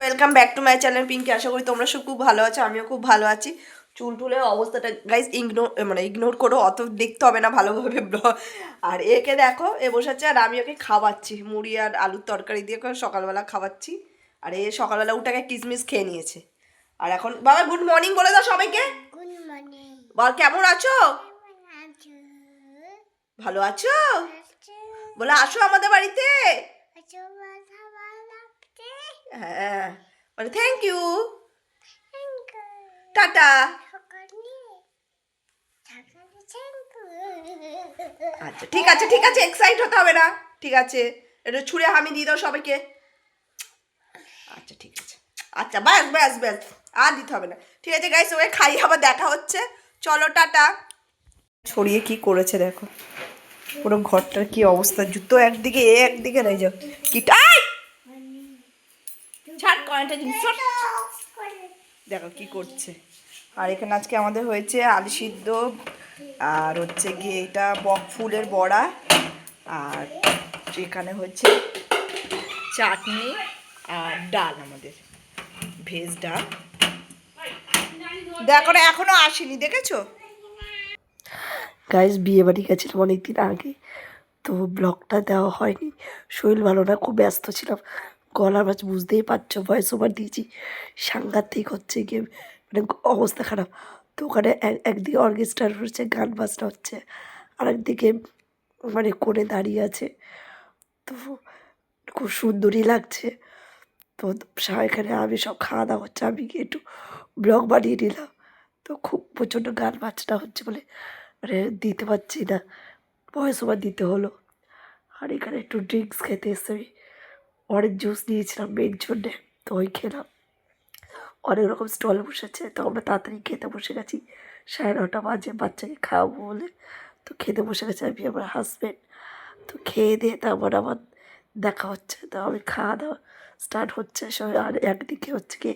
Welcome back to my channel Pinky আশা করি তোমরা সব খুব ভালো আছো আমিও খুব ভালো আছি। চুল টুলের অবস্থাটা গাইজ ইগনোর মানে ইগনোর করো অত দেখতে হবে না ভালোভাবে ব্লগ আর একে দেখো এ বসাচ্ছে আর আমি ওকে খাওয়াচ্ছি মুড়ি আর আলুর তরকারি দিয়ে সকালবেলা খাওয়াচ্ছি। আর এ সকালবেলা উঠাকে কিসমিস খেয়ে নিয়েছে। আর এখন বাবা গুড মর্নিং বলে দাও সবাইকে। গুড মর্নিং বল কেমন আছো? ভালো আছো? বলে আসো আমাদের বাড়িতে আজু মাথা ভালো লাগছে হ্যাঁ বলে থ্যাংক ইউ টাটা। আচ্ছা ঠিক আছে ঠিক আছে এক্সাইট হতে হবে না। ঠিক আছে এটা ছুঁড়ে হামি দিয়ে দাও সবাইকে। আচ্ছা ঠিক আছে। আচ্ছা ব্যাস ব্যাস ব্যাস আর দিতে হবে না। ঠিক আছে গাইস ওকে খাই আবার দেখা হচ্ছে। চলো টাটা। ছড়িয়ে কি করেছে দেখো। পুরো ঘরটার কি অবস্থা? জুতো একদিকে এ একদিকে রয়ে যাও কি আই! কয়েনটা জিনিস দেখো কি করছে। আর এখানে আজকে আমাদের হয়েছে আলু সিদ্ধ, আর হচ্ছে গিয়ে এটা বক ফুলের বড়া, আর এখানে হচ্ছে চাটনি আর ডাল আমাদের, ভেজ ডাল। দেখো না এখনও আসেনি, দেখেছ? গাইজ বিয়ে বাড়ি গেছিলাম অনেকদিন আগে, তো ব্লগটা দেওয়া হয়নি। শরীর ভালো না, খুব ব্যস্ত ছিলাম। গলার মাছ বুঝতেই পারছ ভয়েস ওভার দিয়েছি। সাংঘাতিক হচ্ছে গিয়ে মানে অবস্থা খারাপ। তো ওখানে এক- একদিকে অর্কেস্ট্রা হচ্ছে গান বাজনা হচ্ছে আর একদিকে মানে কোণে দাঁড়িয়ে আছে। তো খুব সুন্দরই লাগছে। তো এখানে আমি সব খাওয়া দাওয়া হচ্ছে, আমি গিয়ে একটু ব্লগ বানিয়ে নিলাম। তো খুব প্রচণ্ড গান বাজনা হচ্ছে বলে মানে দিতে পারছি না। ভয়েস ওভার দিতে হলো। আর এখানে একটু ড্রিঙ্কস খেতে এসে অরেঞ্জ জুস নিয়েছিলাম মেয়ের জন্যে, তো ওই খেলাম। অনেক রকম স্টল বসেছে, তো আমরা তাড়াতাড়ি খেতে বসে গেছি। সাড়ে নটা বাজে, বাচ্চাকে খাওয়াবো বলে। তো খেতে বসে গেছে আমি, আমার হাজব্যান্ড তো খেয়ে দিয়ে তারপর আমার দেখা হচ্ছে। তো আমি খাওয়া দাওয়া স্টার্ট হচ্ছে, সবাই আর একদিকে হচ্ছে কি